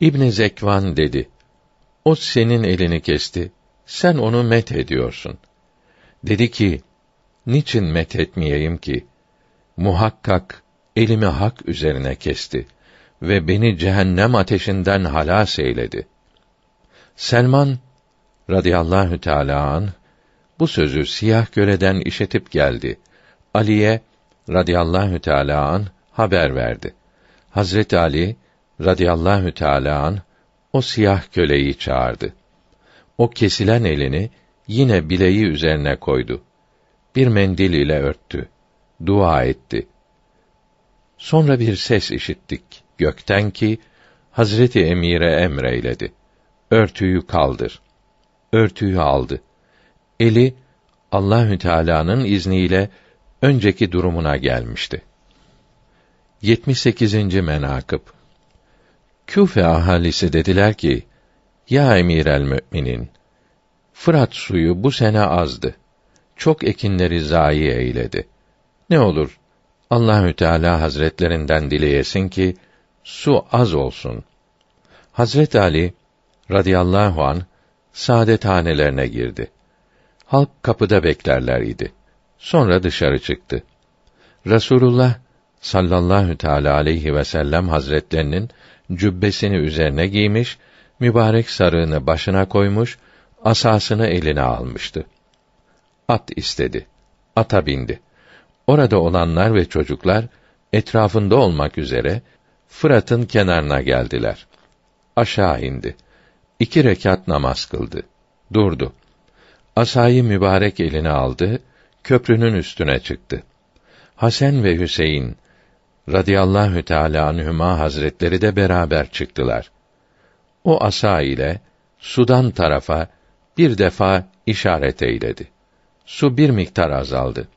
İbn Zekvan dedi: O senin elini kesti. Sen onu met ediyorsun. Dedi ki: Niçin met etmeyeyim ki? Muhakkak elimi hak üzerine kesti ve beni cehennem ateşinden halas eyledi. Selman radıyallahu teâlâ an bu sözü siyah köleden işitip geldi. Ali'ye radıyallahu teâlâ an haber verdi. Hazret Ali radıyallahu teâlâ an o siyah köleyi çağırdı. O kesilen elini yine bileği üzerine koydu. Bir mendil ile örttü. Dua etti. Sonra bir ses işittik gökten ki Hazreti Emir'e emreyledi. Örtüyü kaldır. Örtüyü aldı. Eli Allahü Teala'nın izniyle önceki durumuna gelmişti. 78. menakıb Küfe ahalisi dediler ki: Ya emir el müminin, Fırat suyu bu sene azdı. Çok ekinleri zayi eyledi. Ne olur Allahü Teala Hazretlerinden dileyesin ki su az olsun. Hazret Ali radıyallahu an saadethanelerine girdi. Halk kapıda beklerler idi. Sonra dışarı çıktı. Resulullah sallallahu teala aleyhi ve sellem hazretlerinin cübbesini üzerine giymiş, mübarek sarığını başına koymuş, asasını eline almıştı. At istedi. Ata bindi. Orada olanlar ve çocuklar etrafında olmak üzere Fırat'ın kenarına geldiler. Aşağı indi. İki rekat namaz kıldı. Durdu. Asayı mübarek eline aldı, köprünün üstüne çıktı. Hasan ve Hüseyin radıyallahu teala anhuma hazretleri de beraber çıktılar. O asa ile sudan tarafa bir defa işaret eyledi. Su bir miktar azaldı.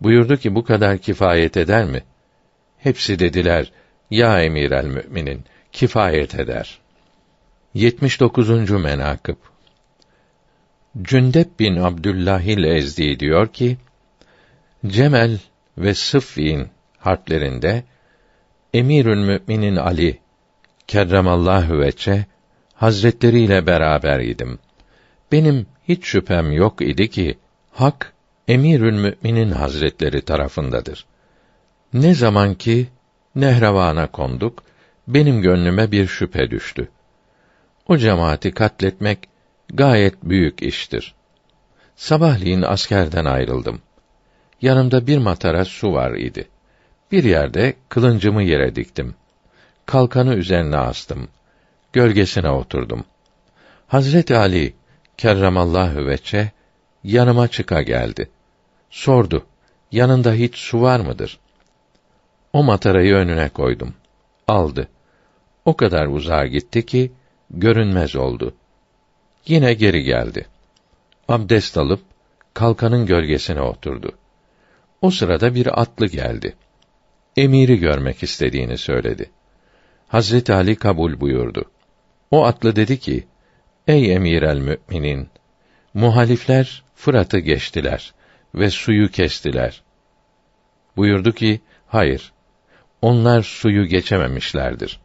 Buyurdu ki bu kadar kifayet eder mi? Hepsi dediler, ya emir el müminin, kifayet eder. 79. menakıb Cündep bin Abdüllahil Ezdi diyor ki, Cemel ve Sıffin harplerinde Emirül Müminin Ali kerremallahu veçe hazretleriyle beraber idim. Benim hiç şüphem yok idi ki hak Emirül Müminin Hazretleri tarafındadır. Ne zaman ki Nehrevan'a konduk, benim gönlüme bir şüphe düştü. O cemaati katletmek gayet büyük iştir. Sabahleyin askerden ayrıldım. Yanımda bir matara su var idi. Bir yerde kılıncımı yere diktim. Kalkanı üzerine astım. Gölgesine oturdum. Hazreti Ali kerramallahu veçe yanıma çıka geldi. Sordu. Yanında hiç su var mıdır? O matarayı önüne koydum. Aldı. O kadar uzağa gitti ki görünmez oldu. Yine geri geldi. Abdest alıp kalkanın gölgesine oturdu. O sırada bir atlı geldi. Emiri görmek istediğini söyledi. Hazreti Ali kabul buyurdu. O atlı dedi ki: Ey emir el müminin, muhalifler Fırat'ı geçtiler ve suyu kestiler. Buyurdu ki: Hayır. Onlar suyu geçememişlerdir.